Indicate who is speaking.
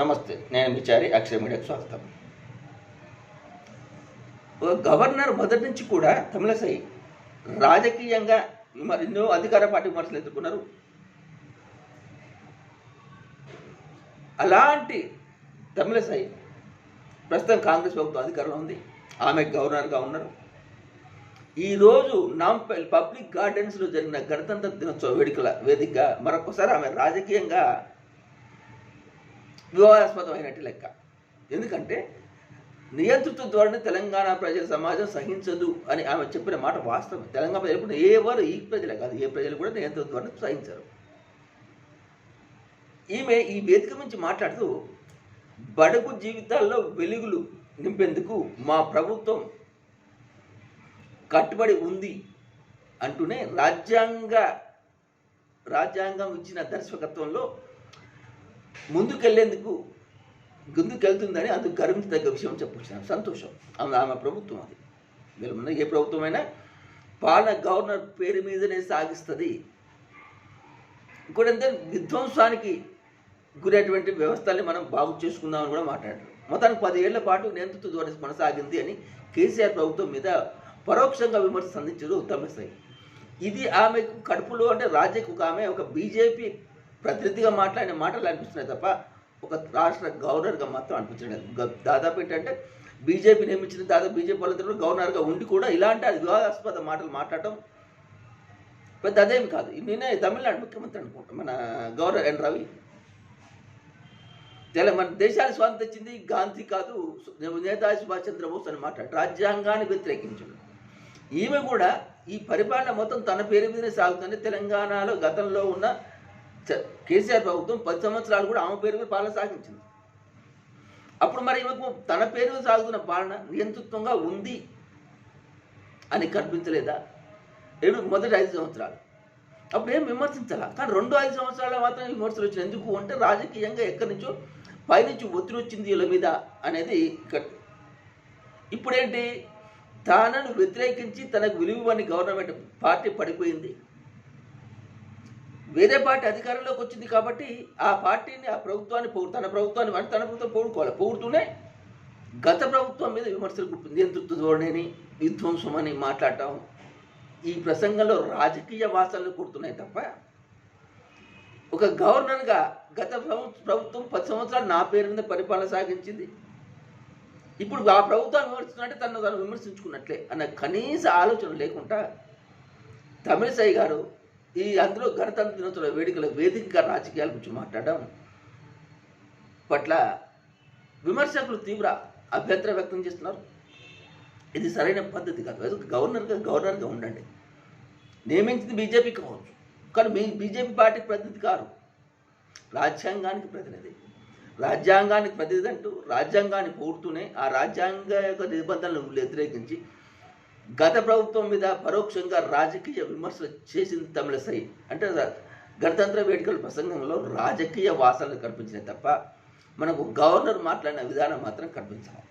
Speaker 1: నమస్తే నేను విచారి అక్షయ మీడియాకు స్వాగతం. గవర్నర్ మొదటి నుంచి కూడా తమిళసై రాజకీయంగా మరి ఎన్నో అధికార పార్టీ విమర్శలు ఎదుర్కొన్నారు. అలాంటి తమిళసై ప్రస్తుతం కాంగ్రెస్ ప్రభుత్వం అధికారంలో ఉంది. ఆమె గవర్నర్గా ఉన్నారు. ఈరోజు నాంపల్ పబ్లిక్ గార్డెన్స్లో జరిగిన గణతంత్ర దినోత్సవ వేడుకల వేదికగా మరొకసారి ఆమె రాజకీయంగా వివాదాస్పదమైనట్టు లెక్క. ఎందుకంటే నియంతృత్వ ధోరణి తెలంగాణ ప్రజల సమాజం సహించదు అని ఆమె చెప్పిన మాట వాస్తవం. తెలంగాణ ప్రజలు కూడా ఎవరు ఈ ప్రజలే కాదు ఏ ప్రజలు కూడా నియంతృత్వ ధోరణి సహించరు. ఈమె ఈ వేదిక నుంచి మాట్లాడుతూ బడుగు జీవితాల్లో వెలుగులు నింపేందుకు మా ప్రభుత్వం కట్టుబడి ఉంది అంటూనే రాజ్యాంగ రాజ్యాంగం ఇచ్చిన దర్శకత్వంలో ముందుకెళ్ళేందుకు ముందుకెళ్తుందని అందుకు గర్వించదగ్గ విషయం చెప్పుకున్నాను సంతోషం. ఆమె ఆమె ప్రభుత్వం అది. వీళ్ళ ముందు ఏ ప్రభుత్వమైనా పాలన గవర్నర్ పేరు మీదనే సాగిస్తుంది. ఇంకోటంటే విధ్వంసానికి గురైనటువంటి వ్యవస్థల్ని మనం బాగు చేసుకుందామని కూడా మాట్లాడారు. మొత్తానికి పదేళ్ళ పాటు నేతృత్వ ద్వారా కొనసాగింది అని కేసీఆర్ ప్రభుత్వం మీద పరోక్షంగా విమర్శ సంధించారు తమిళసాయి ఇది ఆమెకు కడుపులో అంటే రాజ్యకు ఒక ఆమె ఒక బీజేపీ ప్రతినిధిగా మాట్లాడిన మాటలు అనిపిస్తున్నాయి తప్ప ఒక రాష్ట్ర గవర్నర్గా మాత్రం అనిపించలేదు దాదాపు ఏంటంటే బీజేపీ నియమించిన దాదాపు బీజేపీ వాళ్ళందరూ గవర్నర్గా ఉండి కూడా ఇలాంటి వివాదాస్పద మాటలు మాట్లాడటం పెద్ద అదేమి కాదు. నేనే తమిళనాడు ముఖ్యమంత్రి అనుకుంటా మన గవర్నర్ ఎన్ రవి. తెలంగాణ మన దేశాన్ని స్వాతంత్రం తెచ్చింది గాంధీ కాదు నేతాజీ సుభాష్ చంద్రబోస్ అని మాట్లాడు రాజ్యాంగాన్ని వ్యతిరేకించడం. ఈమె కూడా ఈ పరిపాలన మొత్తం తన పేరు మీదనే సాగుతుంది. తెలంగాణలో గతంలో ఉన్న కేసీఆర్ ప్రభుత్వం పది సంవత్సరాలు కూడా ఆమె పేరు మీద పాలన సాగించింది. అప్పుడు మరి ఈమెకు తన పేరు సాగుతున్న పాలన నియంతృత్వంగా ఉంది అని కనిపించలేదా? ఏమి మొదటి ఐదు సంవత్సరాలు. అప్పుడు ఏం విమర్శించాల? కానీ రెండు ఐదు సంవత్సరాల మాత్రం విమర్శలు వచ్చినాయి. ఎందుకు అంటే రాజకీయంగా ఎక్కడి నుంచో పైనుంచి ఒత్తిడి వచ్చింది వీళ్ళ మీద అనేది ఇక్కడ. ఇప్పుడేంటి? తానను వ్యతిరేకించి తనకు విలువని గవర్నమెంట్ పార్టీ పడిపోయింది. వేరే పార్టీ అధికారంలోకి వచ్చింది కాబట్టి ఆ పార్టీని ఆ ప్రభుత్వాన్ని పోగు తన ప్రభుత్వాన్ని అంటే తన ప్రభుత్వం పోగుకోవాలి పోగుతూనే గత ప్రభుత్వం మీద విమర్శలు గుర్తుంది నియంతృత్వ ధోరణిని విధ్వంసం అని మాట్లాడటం. ఈ ప్రసంగంలో రాజకీయ వాసనలు కుడుతున్నాయి తప్ప ఒక గవర్నర్గా గత ప్రభుత్వం పది సంవత్సరాలు నా పేరు మీద పరిపాలన సాగించింది. ఇప్పుడు ఆ ప్రభుత్వాన్ని విమర్శిస్తున్నట్టే తను తను విమర్శించుకున్నట్లే అన్న కనీస ఆలోచన లేకుండా తమిళసై గారు ఈ అందులో గణతంత్ర దినోత్సవ వేడుకల వేదికగా రాజకీయాల గురించి మాట్లాడడం పట్ల విమర్శకులు తీవ్ర అభ్యంతరం వ్యక్తం చేస్తున్నారు. ఇది సరైన పద్ధతి కాదు. గవర్నర్గా గవర్నర్గా ఉండండి. నియమించింది బీజేపీ కావచ్చు. కానీ మీ బీజేపీ పార్టీకి ప్రతినిధి కారు. రాజ్యాంగానికి ప్రతినిధి. రాజ్యాంగానికి ప్రతినిధి అంటూ రాజ్యాంగాన్ని పోడుతూనే ఆ రాజ్యాంగ యొక్క నిబంధనలను వ్యతిరేకించి గత ప్రభుత్వం మీద పరోక్షంగా రాజకీయ విమర్శలు చేసింది తమిళసై అంటే గణతంత్ర వేడుకల ప్రసంగంలో రాజకీయ వాసనలు కనిపించినాయి తప్ప మనకు గవర్నర్ మాట్లాడిన విధానం మాత్రం కనిపించాలి